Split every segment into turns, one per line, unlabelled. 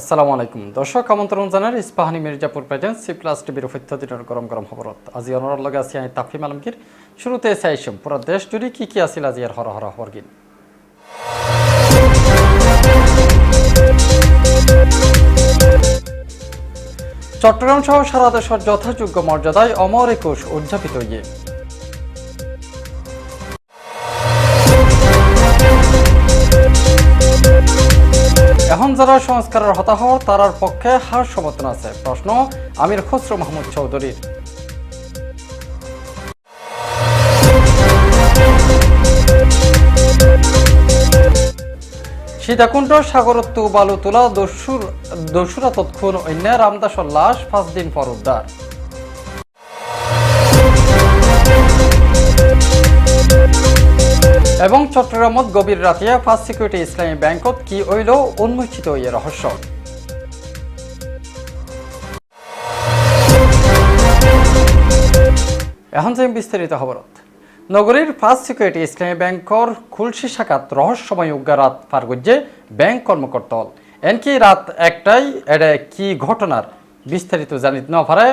আসসালামু আলাইকুম দর্শক আমন্ত্রণ জানার Ispahani Mirzapur present C plus টিভির অফিত্যদিনের গরম গরম খবরত আজি অনর লগে আছি আমি তাফিম আলমগীর শুরুতে এসে আইসম পুরা দেশ জুড়ে কি কি আছিল আজি আর হর হর হরগিন চট্টগ্রাম সহ সারা দেশের যথাযোগ্য মর্যাদায় অমর একুশ উদযাপিত ইয়ে যারা সংস্কারের হতাহ তার পক্ষে হার সমর্থন আছে প্রশ্ন আমির খসরু মাহমুদ চৌধুরীর সীতাকুণ্ড সাগরত্ব বালু তোলা দস্যুর দস্যুরা তৎক্ষণ অন্যায় রামদাসর লাশ পাঁচ দিন পর উদ্ধার এবং চট্টগ্রামত গভীর রাতে ফার্স্ট সিকিউরিটি ইসলামী ব্যাংকত কি হইল উন্মোচিত ইয়ে রহস্য এখন যে বিস্তারিত খবর নগরীর ফার্স্ট সিকিউরিটি ইসলামী ব্যাংকর খুলশি শাখাত রহস্যময় উগ্রাত ফার্গুজ্যে ব্যাংক কর্মকর্তল এনকি রাত একটাই এটা কি ঘটনার বিস্তারিত জানিত না পারে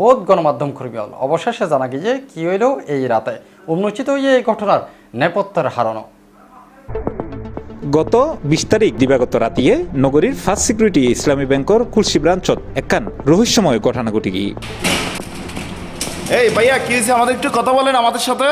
বোধ গণমাধ্যম কর্মী অবশেষে জানা গিয়ে কি হইল এই রাতে উন্মোচিত হয়ে এই ঘটনার নেপথ্যের হারানো গত বিশ তারিখ দিবাগত রাতিয়ে নগরীর ফার্স্ট সিকিউরিটি ইসলামী ব্যাংকর কুলসি ব্রাঞ্চত একখান রহস্যময় ঘটনা ঘটে গিয়ে এই ভাইয়া কি হয়েছে আমাদের একটু কথা বলেন আমাদের সাথে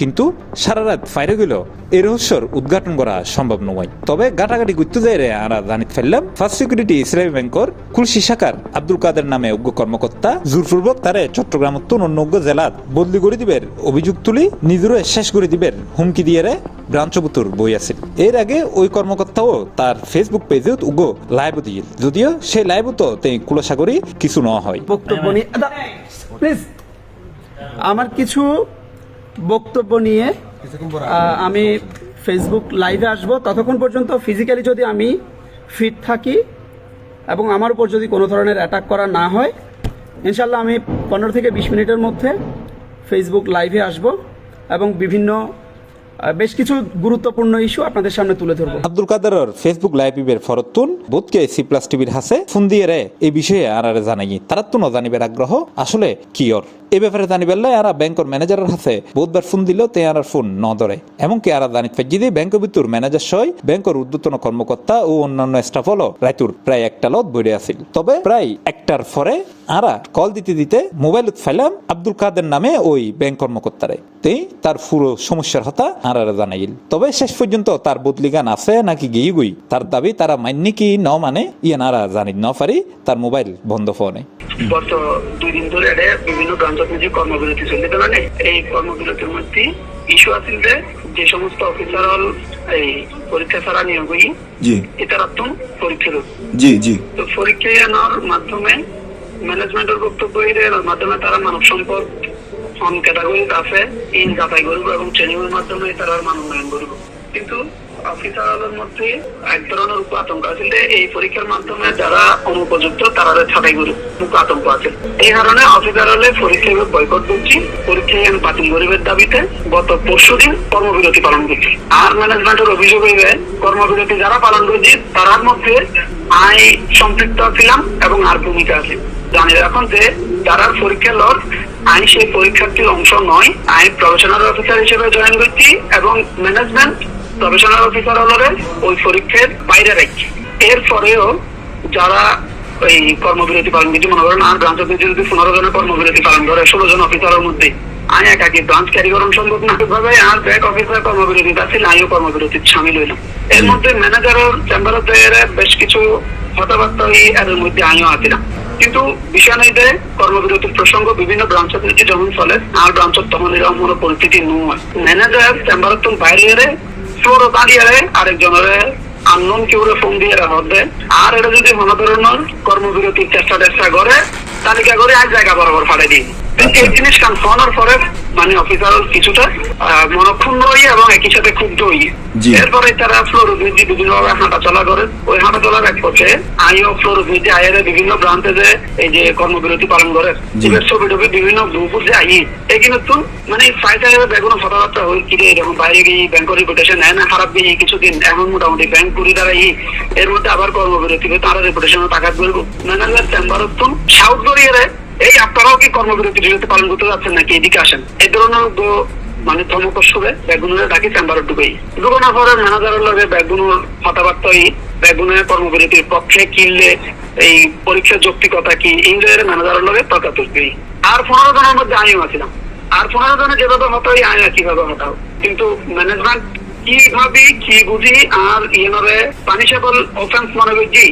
কিন্তু সারা রাত ফাইরে গেল এ রহস্যর উদ্ঘাটন করা সম্ভব নয় তবে গাটাগাটি গুত্তু যায় রে আমরা জানি ফেললাম ফার্স্ট সিকিউরিটি ইসলামী ব্যাংকর কুলসি শাখার আব্দুল কাদের নামে অজ্ঞ কর্মকর্তা জোরপূর্বক তারে চট্টগ্রাম অন্যজ্ঞ জেলাত বদলি করে দিবের অভিযোগ তুলি নিজেরও শেষ করে দিবের হুমকি দিয়ে রে ব্রাঞ্চবুতুর বই আছে এর আগে ওই কর্মকর্তাও তার ফেসবুক পেজে উগো লাইভ দিয়ে যদিও সেই লাইভও তে কুলসা করি কিছু ন হয়
বক্তব্য আচ্ছা, আমার কিছু বক্তব্য নিয়ে আমি ফেসবুক লাইভে আসব ততক্ষণ পর্যন্ত ফিজিক্যালি যদি আমি ফিট থাকি এবং আমার উপর যদি কোনো ধরনের অ্যাটাক করা না হয় ইনশাল্লাহ আমি পনেরো থেকে বিশ মিনিটের মধ্যে ফেসবুক লাইভে আসব এবং বিভিন্ন বেশ কিছু গুরুত্বপূর্ণ ইস্যু আপনাদের সামনে তুলে ধরবো
আব্দুল কাদারর ফেসবুক লাইভ ইবের ফরতুন বুধকে সি প্লাস টিভির হাসে ফোন দিয়ে রে এই বিষয়ে আর আর জানাই তারা তো জানিবার আগ্রহ আসলে কি ওর এ ব্যাপারে জানিবার লাই আর ব্যাংকর ম্যানেজারের হাতে বুধবার ফোন দিলেও তে আর ফোন ন ধরে এমনকি আর জানি যদি ব্যাংক বিতুর ম্যানেজার সহ ব্যাংকের উদ্যতন কর্মকর্তা ও অন্যান্য স্টাফ হলো রায়তুর প্রায় একটা লত বইরে আসিল তবে প্রায় একটার পরে আরা কল দিতে দিতে মোবাইল ফাইলাম আব্দুল কাদের নামে ওই ব্যাংক কর্মকর্তারে তেই তার পুরো সমস্যার হতা আনারা জানাইল তবে শেষ পর্যন্ত তার গান আছে নাকি গিয়ে গই তার দাবি তারা মান্যি কি ন মানে ইয়ে নারা জানি ন পারি তার মোবাইল বন্ধ ফোনে
গত দুই দিন ধরে বিভিন্ন যে কর্মবিরতি চলতে মানে এই কর্মবিরতির মধ্যে ইস্যু আছে যে যে সমস্ত অফিসার হল এই পরীক্ষা ছাড়া নিয়োগ জি পরীক্ষা জি জি তো পরীক্ষা মাধ্যমে ম্যানেজমেন্টের বক্তব্য এর মাধ্যমে তারা মানব সম্পদ অন ক্যাটাগরির আছে ইন যাচাই এবং ট্রেনিং এর মাধ্যমে তারা মান উন্নয়ন কিন্তু অফিসারের মধ্যে এক ধরনের আতঙ্ক আছে এই পরীক্ষার মাধ্যমে যারা অনুপযুক্ত তারা ছাটাই করুক মুখ আতঙ্ক আছে এই কারণে অফিসার হলে পরীক্ষা বয়কট করছি পরীক্ষা বাতিল গরিবের দাবিতে গত পরশু দিন কর্মবিরতি পালন করছি আর ম্যানেজমেন্টের অভিযোগ হয়ে কর্মবিরতি যারা পালন করছি তারার মধ্যে আই সম্পৃক্ত ছিলাম এবং আর ভূমিকা আছে জানি এখন যে যারা পরীক্ষা লস আমি সেই পরীক্ষার্থীর অংশ নয় আমি প্রফেশনাল অফিসার হিসেবে জয়েন করছি এবং ম্যানেজমেন্ট প্রফেশনাল অফিসার হলে ওই পরীক্ষার বাইরে রাখছি এরপরেও যারা এই কর্মবিরতি পালন করছি মনে করেন আর ব্রাঞ্চ অফিসে যদি পনেরো জনের কর্মবিরতি পালন করে ষোলো জন অফিসারের মধ্যে আমি একা কি ব্রাঞ্চ ক্যারি করা সম্ভব না ভাবে আর ব্যাক অফিসার কর্মবিরতি ছিল আমিও কর্মবিরতি সামিল হইলাম এর মধ্যে ম্যানেজারের চেম্বার অফ বেশ কিছু কথাবার্তা এই এর মধ্যে আমিও আছিলাম কিন্তু বিশানাইদে কর্মবিরতির প্রসঙ্গ বিভিন্ন ব্রাঞ্চ নীতি যখন চলে আর ব্রাঞ্চ তখন এরকম কোনো পরিস্থিতি নয় ম্যানেজার চেম্বার বাইরে চোর দাঁড়িয়ে আরেকজনের আন্দোলন কেউ ফোন দিয়ে রাখা আর এটা যদি মনে ধরনের কর্মবিরতির চেষ্টা টেষ্টা করে তালিকা করে এক জায়গা বরাবর ফাটাই দিন আচ্ছা। জিনিসটা মানে অফিসার কিছুটা মনক্ষুণ্ণ হই এবং একই সাথে ক্ষুব্ধ এরপরে তারা ফ্লোরোভিজি বিভিন্ন ভাবে হাঁটাচলা করে ওই হাঁটাচলার এক পথে আইও ফ্লোরোভিজি আইয়ের বিভিন্ন প্রান্তে যে এই যে কর্মবিরতি পালন করে ছবি টবি বিভিন্ন গ্রুপ যে আই এই কিন্তু মানে ফাইটা বেগুন কথাবার্তা হই কিরে এরকম বাইরে গিয়ে ব্যাংকের রেপুটেশন হ্যাঁ খারাপ গিয়ে কিছুদিন এখন মোটামুটি ব্যাংক করি তারা ই এর মধ্যে আবার কর্মবিরতি তারা রেপুটেশন টাকা করবো ম্যানেজার চেম্বার তো সাউথ কোরিয়ারে এই আপনারাও কি কর্মবিরতি বিরতি পালন করতে যাচ্ছেন নাকি এদিকে আসেন এ ধরনের মানে ধর্মকোষ হবে বেগুনের ডাকি চেম্বারে ঢুকেই ঢুকানো পরে ম্যানেজারের লগে বেগুনের কথাবার্তা বেগুনের কর্মবিরতির পক্ষে কিনলে এই পরীক্ষার যৌক্তিকতা কি ইংরেজের ম্যানেজারের লগে তুলবেই আর পনেরো জনের মধ্যে আমিও আছিলাম আর পনেরো জনে যেভাবে হতো এই আমি কিভাবে হতাও কিন্তু ম্যানেজমেন্ট কি ভাবি কি বুঝি আর ইয়েনরে পানিশেবল অফেন্স মনে করছি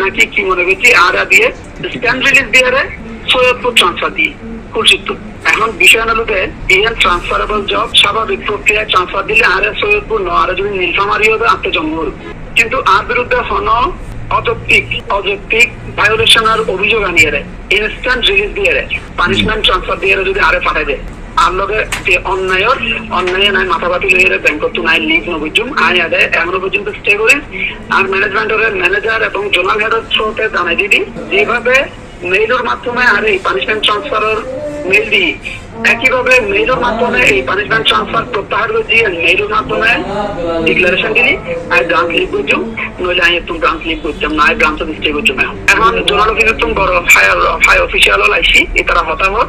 নাকি কি মনে করছি আর দিয়ে স্ট্যান্ড রিলিজ দিয়ে সৈয়দপুর ট্রান্সফার দিয়ে কুলচিতপুর এখন বিষয় আদালতে ইরান ট্রান্সফারেবল জব স্বাভাবিক প্রক্রিয়ায় ট্রান্সফার দিলে আর সৈয়দপুর নয় আরো যদি নীলফামারি হবে আত্মজন্ম হবে কিন্তু আর বিরুদ্ধে হন অযৌক্তিক অযৌক্তিক ভায়োলেশন আর অভিযোগ আনিয়ে দেয় ইনস্ট্যান্ট রিলিজ দিয়ে দেয় পানিশমেন্ট ট্রান্সফার দিয়ে যদি আরে পাঠাই দেয় আর লগে যে অন্যায়ের অন্যায় নাই মাথা বাতি লইয়ে ব্যাংক তো নাই লিগ নবুজুম আই আদে এমন পর্যন্ত স্টে করে আর ম্যানেজমেন্টের ম্যানেজার এবং জোনাল হেড থ্রুতে জানাই দিদি যেভাবে মেইলের মাধ্যমে আর এই পানিশমেন্ট ট্রান্সফারের মেইল দিয়ে একইভাবে মেইলের মাধ্যমে এই পানিশমেন্ট ট্রান্সফার প্রত্যাহার করে দিয়ে মেইলের মাধ্যমে ডিক্লারেশন দিলি আর ব্রাঞ্চ লিভ করছো নইলে আমি তুমি ব্রাঞ্চ লিভ করতাম না আই ব্রাঞ্চ স্টে করছো ম্যাম এখন জোনাল অফিসের তুমি বড় ফায়ার ফায়ার অফিসিয়াল লাইছি এ তারা হতাহত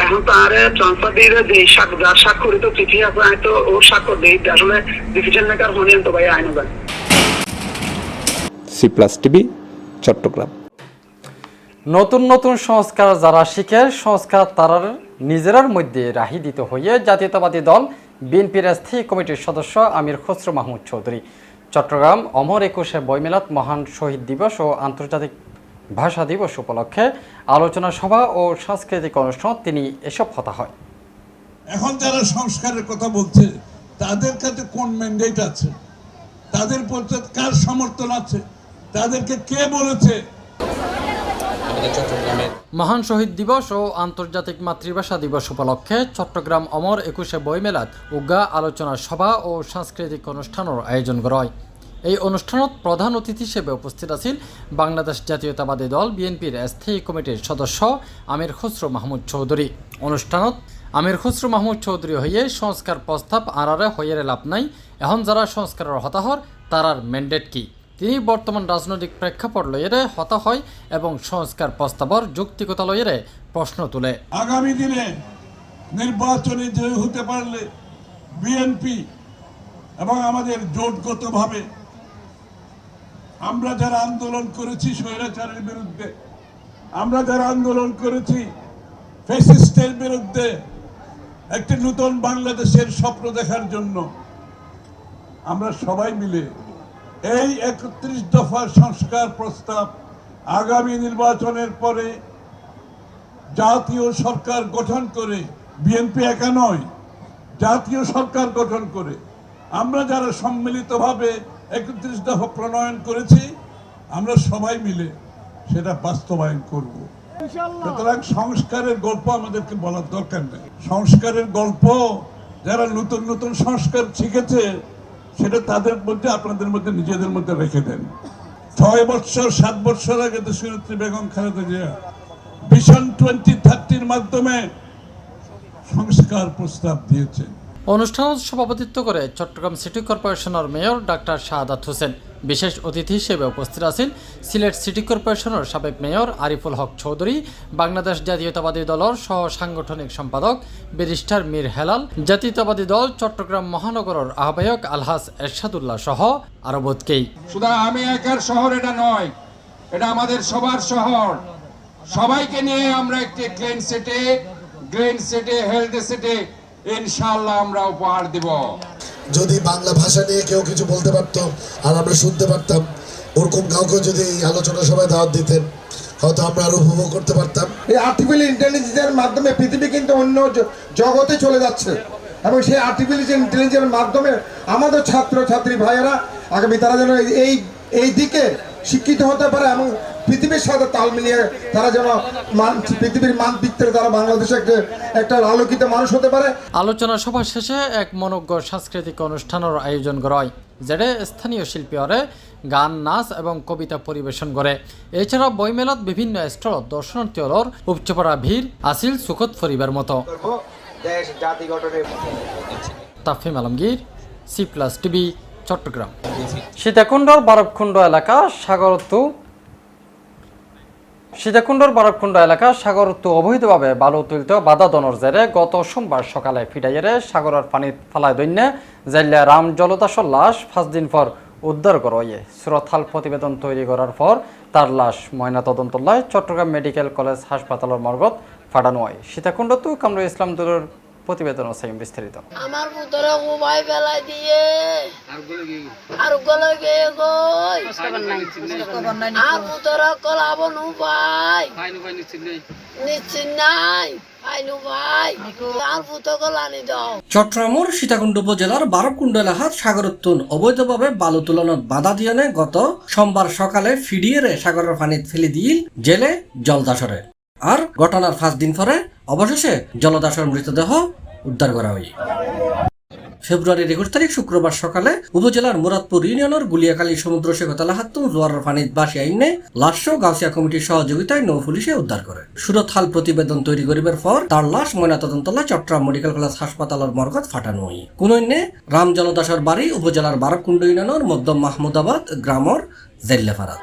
এখন ট্রান্সফার দিয়ে যার স্বাক্ষরিত চিঠি আছে হয়তো ও স্বাক্ষর আসলে ডিসিশন মেকার তো ভাই আইন
সি প্লাস টিভি চট্টগ্রাম নতুন নতুন সংস্কার যারা শিখে সংস্কার তার নিজেরার মধ্যে রাহি দিতে হইয়ে জাতীয়তাবাদী দল বিএনপির স্থায়ী কমিটির সদস্য আমির খসরু মাহমুদ চৌধুরী চট্টগ্রাম অমর একুশে বইমেলাত মহান শহীদ দিবস ও আন্তর্জাতিক ভাষা দিবস উপলক্ষে আলোচনা সভা ও সাংস্কৃতিক অনুষ্ঠান তিনি এসব কথা হয়
এখন যারা সংস্কারের কথা বলছে তাদের কাছে কোন ম্যান্ডেট আছে তাদের পক্ষে কার সমর্থন আছে তাদেরকে কে বলেছে
মহান শহীদ দিবস ও আন্তর্জাতিক মাতৃভাষা দিবস উপলক্ষে চট্টগ্রাম অমর একুশে বইমেলাত উগা আলোচনা সভা ও সাংস্কৃতিক অনুষ্ঠানের আয়োজন করা হয় এই অনুষ্ঠানত প্রধান অতিথি হিসেবে উপস্থিত আছেন বাংলাদেশ জাতীয়তাবাদী দল বিএনপির স্থায়ী কমিটির সদস্য আমির খসরু মাহমুদ চৌধুরী অনুষ্ঠানত আমির খসরু মাহমুদ চৌধুরী হইয়ে সংস্কার প্রস্তাব আড়ারে হইয়ারে লাভ নাই এখন যারা সংস্কারের হতাহর তারার ম্যান্ডেট কি তিনি বর্তমান রাজনৈতিক প্রেক্ষাপট লইয়ারে হতা হয় এবং সংস্কার প্রস্তাবর যৌক্তিকতা লইয়ারে প্রশ্ন তুলে
আগামী দিনে নির্বাচনে জয় হতে পারলে বিএনপি এবং আমাদের জোটগতভাবে আমরা যারা আন্দোলন করেছি স্বৈরাচারের বিরুদ্ধে আমরা যারা আন্দোলন করেছি ফেসিস্টের বিরুদ্ধে একটি নূতন বাংলাদেশের স্বপ্ন দেখার জন্য আমরা সবাই মিলে এই একত্রিশ দফার সংস্কার প্রস্তাব আগামী নির্বাচনের পরে জাতীয় সরকার গঠন করে বিএনপি একা নয় জাতীয় সরকার গঠন করে আমরা যারা সম্মিলিতভাবে একত্রিশ দফা প্রণয়ন করেছি আমরা সবাই মিলে সেটা বাস্তবায়ন করব সুতরাং সংস্কারের গল্প আমাদেরকে বলার দরকার নেই সংস্কারের গল্প যারা নতুন নতুন সংস্কার শিখেছে সেটা তাদের মধ্যে আপনাদের মধ্যে নিজেদের মধ্যে রেখে দেন ছয় বছর সাত বছর আগে তো সুরত্রী বেগম খালেদা জিয়া ভিশন টোয়েন্টি থার্টির মাধ্যমে সংস্কার প্রস্তাব দিয়েছেন
অনুষ্ঠান সভাপতিত্ব করে চট্টগ্রাম সিটি কর্পোরেশনের মেয়র ডাক্তার শাহাদাত হোসেন বিশেষ অতিথি হিসেবে উপস্থিত আছেন সিলেট সিটি কর্পোরেশনের সাবেক মেয়র আরিফুল হক চৌধুরী বাংলাদেশ জাতীয়তাবাদী দলের সহ সাংগঠনিক সম্পাদক ব্যারিস্টার মীর হেলাল জাতীয়তাবাদী দল চট্টগ্রাম মহানগরের আহ্বায়ক আলহাস এরশাদুল্লাহ সহ আরো বোধকেই
আমি একার শহর এটা নয় এটা আমাদের সবার শহর সবাইকে নিয়ে আমরা একটি clean city green city healthy city ইনশাল্লাহ আমরা উপহার দেব
যদি বাংলা ভাষা নিয়ে কেউ কিছু বলতে পারত আর আমরা শুনতে পারতাম ওরকম কাউকে যদি এই আলোচনা সভায় দাওয়াত দিতেন হয়তো আমরা আরো উপভোগ করতে পারতাম
এই আর্টিফিশিয়াল ইন্টেলিজেন্সের মাধ্যমে পৃথিবী কিন্তু অন্য জগতে চলে যাচ্ছে এবং সেই আর্টিফিশিয়াল ইন্টেলিজেন্সের মাধ্যমে আমাদের ছাত্র ছাত্রী ভাইয়েরা আগামী তারা যেন এই এই দিকে শিক্ষিত হতে পারে এবং পৃথিবীর সাথে তাল মিলিয়ে তারা যেন মান পৃথিবীর মানচিত্রে তারা বাংলাদেশে একটা আলোকিত মানুষ হতে পারে
আলোচনা সভা শেষে এক মনোজ্ঞ সাংস্কৃতিক অনুষ্ঠানের আয়োজন করা হয় যেটে স্থানীয় শিল্পীরে গান নাচ এবং কবিতা পরিবেশন করে এছাড়া বইমেলাত বিভিন্ন স্থল দর্শনার্থীর উপচপড়া ভিড় আসিল সুখত ফরিবার মতো Tafim Alamgir C plus TV Chattogram সীতাকুণ্ডর বারবখুণ্ড এলাকা সাগরতু সীতাকুণ্ডর বারবকুণ্ড এলাকা সাগর তো অবৈধভাবে বালু তুলতে বাধা দনর জেরে গত সোমবার সকালে ফিডাইয়ারে সাগরের পানি ফালায় দৈন্য জেলা রাম জলদাসর লাশ পাঁচ দিন পর উদ্ধার করা হয়ে শ্রথাল প্রতিবেদন তৈরি করার পর তার লাশ লয় চট্টগ্রাম মেডিকেল কলেজ হাসপাতালের মর্গত ফাটানো হয় সীতাকুণ্ড তো কামরুল ইসলাম দলের প্রতিবেদন আছে বিস্তারিত
আমার ঘুমাই ফেলা দিয়ে আর গলে গিয়ে আর কলাব নু ভাই
চট্টগ্রামের সীতাকুণ্ড উপজেলার বারকুণ্ড এলাকার সাগরোত্তুন অবৈধভাবে বালু তুলনত বাধা দিয়নে গত সোমবার সকালে ফিডিয়ে সাগরের পানি ফেলে দিল জেলে জলদাসরে আর ঘটনার ফাঁস দিন পরে অবশেষে জলদাসের মৃতদেহ উদ্ধার করা হয় ফেব্রুয়ারির একুশ তারিখ শুক্রবার সকালে উপজেলার মুরাদপুর ইউনিয়নের গুলিয়াকালী সমুদ্র শেখতলা হাত্তুম জোয়ার ফানিদ বাসী আইনে লাশ গাউসিয়া কমিটির সহযোগিতায় নৌ পুলিশে উদ্ধার করে সুরত হাল প্রতিবেদন তৈরি করিবার পর তার লাশ ময়নাতদন্তলা চট্টগ্রাম মেডিকেল কলেজ হাসপাতালের মর্গত ফাটানো হয় কুনৈন্যে রাম জলদাসের বাড়ি উপজেলার বারাকুণ্ড ইউনিয়নের মধ্যম মাহমুদাবাদ গ্রামর জেল্লেফারাত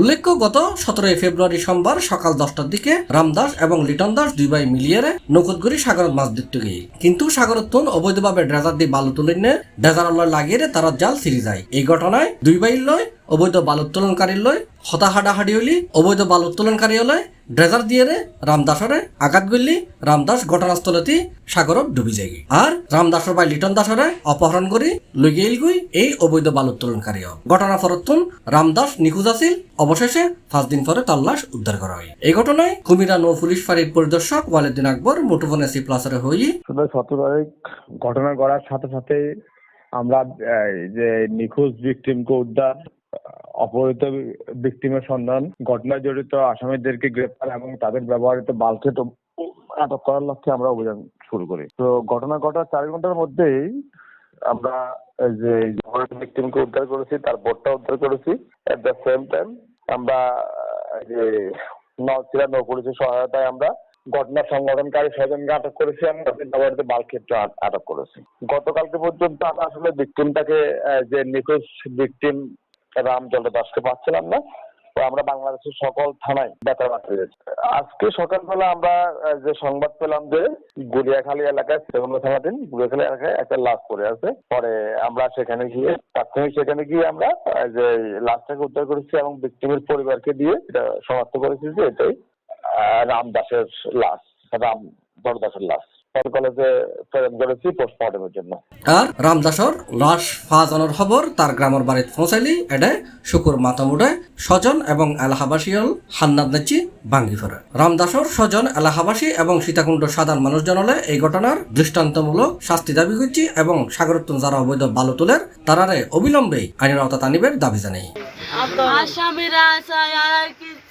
উল্লেখ্য গত সতেরোই ফেব্রুয়ারি সোমবার সকাল দশটার দিকে রামদাস এবং লিটন দাস দুই ভাই মিলিয়ে নৌকতগুড়ি সাগরত মাছ দিতে গিয়ে কিন্তু সাগরত তুন অবৈধভাবে ড্রেজার দিয়ে বালু তুলে নিয়ে ড্রেজার লাগিয়ে তারা জাল ছিঁড়ে যায় এই ঘটনায় দুই ভাইয়ের লয় অবৈধ বাল উত্তোলনকারীর লয় হতা হাডাহাডি হলি অবৈধ বাল উত্তোলনকারী হলে ড্রেজার দিয়ে রামদাসরে আঘাত গল্লি রামদাস ঘটনাস্থলতে সাগরত ডুবি যায় আর রামদাসর বাই লিটন দাসরে অপহরণ করি লইগেইল গুই এই অবৈধ বাল উত্তোলনকারী ঘটনা ফরত্তুন রামদাস নিখোঁজ আছিল অবশেষে পাঁচ দিন পরে তার লাশ উদ্ধার করা হয় এই ঘটনায় কুমিরা নৌ পুলিশ ফাঁড়ির পরিদর্শক ওয়ালেদিন আকবর মুঠোফোনে সি প্লাসারে হয়ে
সতেরো তারিখ ঘটনা গড়ার সাথে সাথে আমরা যে নিখোঁজ ভিকটিমকে উদ্ধার অপহৃত ভিক্টিমের সন্ধান ঘটনায় জড়িত আসামিদেরকে গ্রেপ্তার এবং তাদের ব্যবহৃত বালকে আটক করার লক্ষ্যে আমরা অভিযান শুরু করি তো ঘটনা ঘটার চার ঘন্টার মধ্যেই আমরা যে ঘরের ভিকটিমকে উদ্ধার করেছি তার বোটটা উদ্ধার করেছি এট দ্য সেম টাইম আমরা যে নওছিলা নৌ পুলিশের সহায়তায় আমরা ঘটনা সংগঠনকারী ছয়জনকে আটক করেছি আমরা বাড়িতে আটক করেছি গতকালকে পর্যন্ত আমরা আসলে ভিকটিমটাকে যে নিখোঁজ ভিকটিম রামচন্দ্র দাসকে পাচ্ছিলাম না আমরা বাংলাদেশের সকল থানায় বাড়তে যাচ্ছি আজকে সকালবেলা আমরা যে সংবাদ পেলাম যে গড়িয়াখালী এলাকায় শ্রীমঙ্গল থানাধীন গড়িয়াখালী এলাকায় একটা লাশ পড়ে আছে পরে আমরা সেখানে গিয়ে প্রাথমিক সেখানে গিয়ে আমরা যে লাশটাকে উদ্ধার করেছি এবং ভিক্টিমের পরিবারকে দিয়ে এটা শনাক্ত করেছি যে এটাই রাম দাসের লাশ রাম বরদাসের লাশ মেডিকেল কলেজে পোস্টমর্টমের জন্য
আর রামদাসর লাশ ফাজানোর খবর তার গ্রামের বাড়িতে পৌঁছাইলি এডে শুকুর স্বজন এবং হান্নাদ ভাঙ্গি ফেরে রামদাসর স্বজন এলাহাবাসী এবং সীতাকুণ্ড সাধারণ মানুষ জানালে এই ঘটনার দৃষ্টান্তমূলক শাস্তি দাবি করছি এবং সাগরত্ন যারা অবৈধ বালু তোলের তারারে অবিলম্বে আইনের আওতা টানিবের দাবি জানাই
আসামিরা আর কি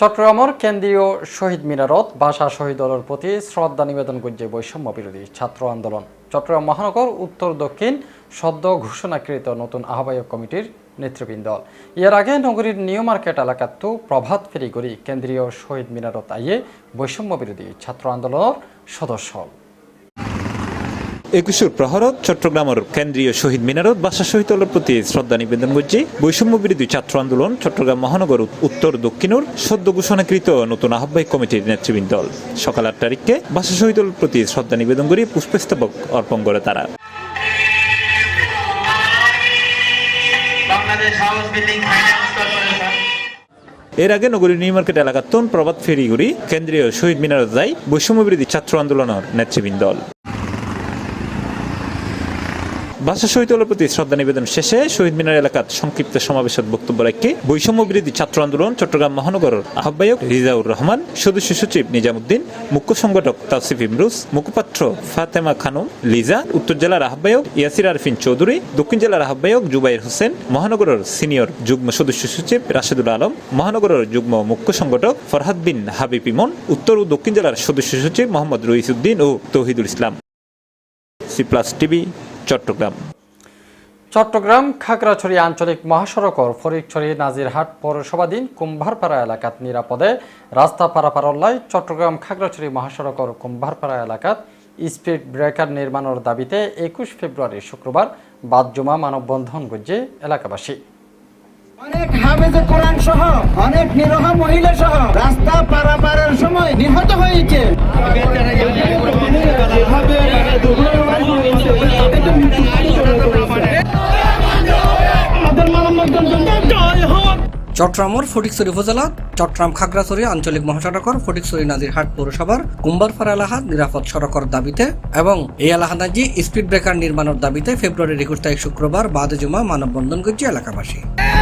চট্টগ্রামের কেন্দ্রীয় শহীদ মিনারত ভাষা শহীদর প্রতি শ্রদ্ধা নিবেদন করছে বৈষম্য বিরোধী ছাত্র আন্দোলন চট্টগ্রাম মহানগর উত্তর দক্ষিণ সদ্য ঘোষণাকৃত নতুন আহ্বায়ক কমিটির নেতৃবৃন্দ ইয়ার আগে নগরীর নিউ মার্কেট এলাকাত প্রভাত ফেরি কেন্দ্রীয় শহীদ মিনারত আইয়ে বৈষম্য বিরোধী ছাত্র আন্দোলনের সদস্য একুশের প্রহরত চট্টগ্রামের কেন্দ্রীয় শহীদ মিনারত বাসা শহীদলের প্রতি শ্রদ্ধা নিবেদন করছি বৈষম্য বিরোধী ছাত্র আন্দোলন চট্টগ্রাম মহানগর উত্তর দক্ষিণের সদ্য ঘোষণাকৃত নতুন আহ্বায়ক কমিটির নেতৃবৃন্দ সকাল আট তারিখে বাসা শহীদলের প্রতি শ্রদ্ধা নিবেদন করে পুষ্পস্তবক অর্পণ করে তারা এর আগে নগরী নিউ মার্কেট এলাকার তন ফেরিগুড়ি কেন্দ্রীয় শহীদ মিনারত যায় বিরোধী ছাত্র আন্দোলনের নেতৃবৃন্দ ভাষা শহীদুলের প্রতি শ্রদ্ধা নিবেদন শেষে শহীদ মিনার এলাকাত সংক্ষিপ্ত সমাবেশত বক্তব্য রাখে বৈষম্য বিরোধী ছাত্র আন্দোলন চট্টগ্রাম মহানগর আহ্বায়ক রিজাউর রহমান সদস্য সচিব নিজামুদ্দিন মুখ্য সংগঠক তাসিফ ইমরুস মুখপাত্র ফাতেমা খানম লিজা উত্তর জেলার আহ্বায়ক ইয়াসির আরফিন চৌধুরী দক্ষিণ জেলার আহ্বায়ক জুবাইর হোসেন মহানগরের সিনিয়র যুগ্ম সদস্য সচিব রাশেদুল আলম মহানগরের যুগ্ম মুখ্য সংগঠক ফরহাদ বিন হাবিব ইমন উত্তর ও দক্ষিণ জেলার সদস্য সচিব মোহাম্মদ রইসুদ্দিন ও Tauhidul Islam C plus TV Chattogram Chattogram Khagrachari আঞ্চলিক মহাসড়ক ফরিদছড়ি নাজিরহাট পৌরসবাধীন কুম্ভারপাড়া এলাকাত নিরাপদে রাস্তা লয় চট্টগ্রাম খাগড়াছড়ি মহাসড়ক কুম্ভারপাড়া এলাকাত স্পিড ব্রেকার নির্মাণের দাবিতে একুশ ফেব্রুয়ারি শুক্রবার বাদজুমা মানববন্ধন গজ্জে এলাকাবাসী
অনেক হাফেজে কোরআন সহ অনেক নিরহ মহিলা সহ রাস্তা পারাপারের সময় নিহত হয়েছে
চট্টগ্রামের ফটিকছড়ি উপজেলা চট্টগ্রাম খাগড়াছড়ি আঞ্চলিক মহাসড়কর ফটিকছড়ি হাট পৌরসভার কুম্বারপাড়া এলাহাত নিরাপদ সড়কর দাবিতে এবং এই এলাহানাজি স্পিড ব্রেকার নির্মাণের দাবিতে ফেব্রুয়ারির একুশ তারিখ শুক্রবার বাদে জুমা মানববন্ধন করছে এলাকাবাসী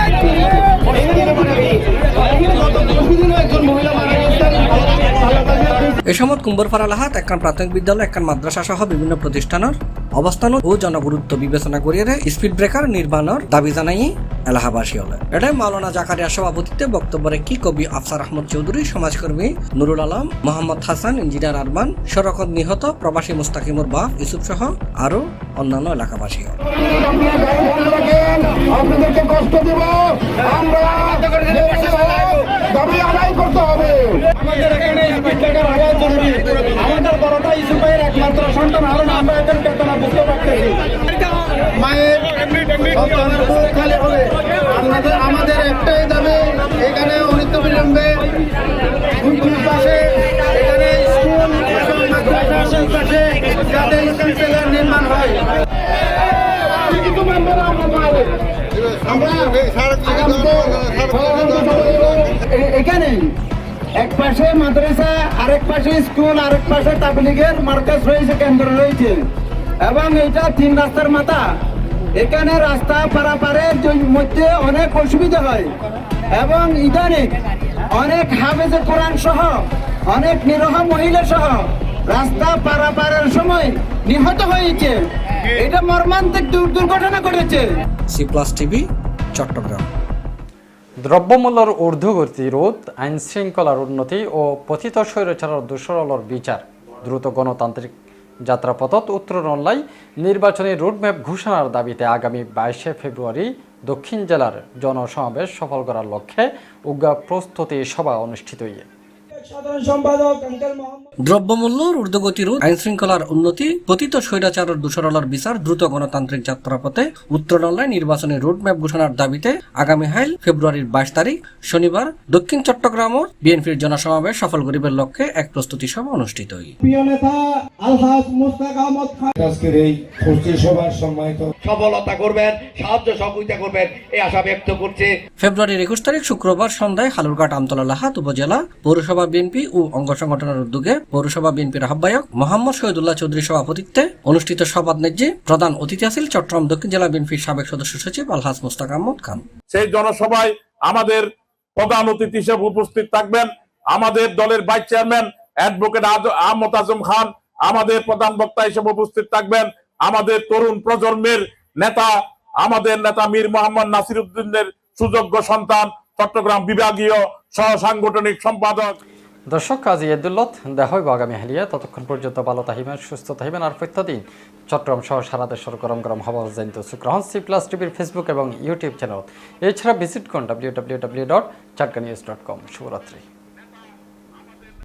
এ কুম্বরপাড়া লাহাত একখান প্রাথমিক বিদ্যালয় একখান মাদ্রাসা সহ বিভিন্ন প্রতিষ্ঠানের অবস্থান ও জনগুরুত্ব বিবেচনা করিয়ে স্পিড ব্রেকার নির্মাণের দাবি জানাই এলাহাবাসী হলে এটাই মাওলানা জাকারিয়া সভাপতিত্বে বক্তব্য রেখে কবি আফসার আহমদ চৌধুরী সমাজকর্মী নুরুল আলম মোহাম্মদ হাসান ইঞ্জিনিয়ার আরমান সড়ক নিহত প্রবাসী মুস্তাকিমুর বাপ ইসুফ সহ আরো অন্যান্য এলাকাবাসী হল
আমাদের এখানে আমাদের বড়টা ইস্যু একমাত্র সন্তান আরো আমরা এদের এখানে এক পাশে মাদ্রাসা আরেক পাশে স্কুল আরেক পাশে তাবলিগের মার্কাজ রয়েছে কেন্দ্র রয়েছে এবং এটা তিন রাস্তার মাথা এখানে রাস্তা পারাপারের মধ্যে অনেক অসুবিধা হয় এবং ইদানিং অনেক হাফেজে কোরআন সহ অনেক নিরহ মহিলা সহ রাস্তা পারাপারের সময় নিহত হয়েছে এটা মর্মান্তিক দুর্ঘটনা ঘটেছে
সি প্লাস টিভি চট্টগ্রাম দ্রব্যমূল্যের ঊর্ধ্বগতি রোধ আইন শৃঙ্খলার উন্নতি ও পথিত স্বৈরাচারের দোষরলর বিচার দ্রুত গণতান্ত্রিক যাত্রাপথত উত্তরণলাই নির্বাচনী রোডম্যাপ ঘোষণার দাবিতে আগামী বাইশে ফেব্রুয়ারি দক্ষিণ জেলার জনসমাবেশ সফল করার লক্ষ্যে উগ্র প্রস্তুতি সভা অনুষ্ঠিত হয়েছে সাধারণ ঊর্ধ্বগতি রোধ আইন শৃঙ্খলার উন্নতি পতিত বিচার দ্রুত গণতান্ত্রিক যাত্রাপথে নির্বাচনী রোডম্যাপ ঘোষণার দাবিতে আগামী হাইল ফেব্রুয়ারির বাইশ তারিখ শনিবার দক্ষিণ বিএনপির জনসমাবেশ সফল গরিবের লক্ষ্যে এক প্রস্তুতি সভা অনুষ্ঠিত
এই
সফলতা করবেন সাহায্য সহযোগিতা করবেন এই আশা ব্যক্ত করছে
ফেব্রুয়ারির একুশ তারিখ শুক্রবার সন্ধ্যায় হালুরঘাট আমতলা লাহাত উপজেলা পৌরসভা বিএনপি ও অঙ্গ সংগঠনের উদ্যোগে পৌরসভা বিএনপির আহ্বায়ক মোহাম্মদ শহীদুল্লাহ চৌধুরী সভাপতিত্বে অনুষ্ঠিত সভাত ন্যায্যে প্রধান অতিথি আছেন চট্টগ্রাম দক্ষিণ জেলা বিএনপির সাবেক সদস্য সচিব আলহাজ মুস্তাক আহমদ খান
সেই জনসভায় আমাদের প্রধান অতিথি হিসেবে উপস্থিত থাকবেন আমাদের দলের vice chairman advocate Ahmad Azam Khan আমাদের প্রধান বক্তা হিসেবে উপস্থিত থাকবেন আমাদের তরুণ প্রজন্মের নেতা আমাদের নেতা মীর মোহাম্মদ নাসির উদ্দিনের সুযোগ্য সন্তান চট্টগ্রাম বিভাগীয় সহ সাংগঠনিক সম্পাদক
দর্শক কাজী এদুল্লত দেহ আগামী হালিয়া ততক্ষণ পর্যন্ত ভালো তাহিবেন সুস্থ থাকিবেন আর প্রত্যেকদিন চট্টগ্রাম সহ সারা দেশের গরম গরম হওয়া জানিত সুক্রহন সি প্লাস টিভির ফেসবুক এবং ইউটিউব চ্যানেল এছাড়া ভিজিট করুন W W W dot Chatka news dot com শুভরাত্রি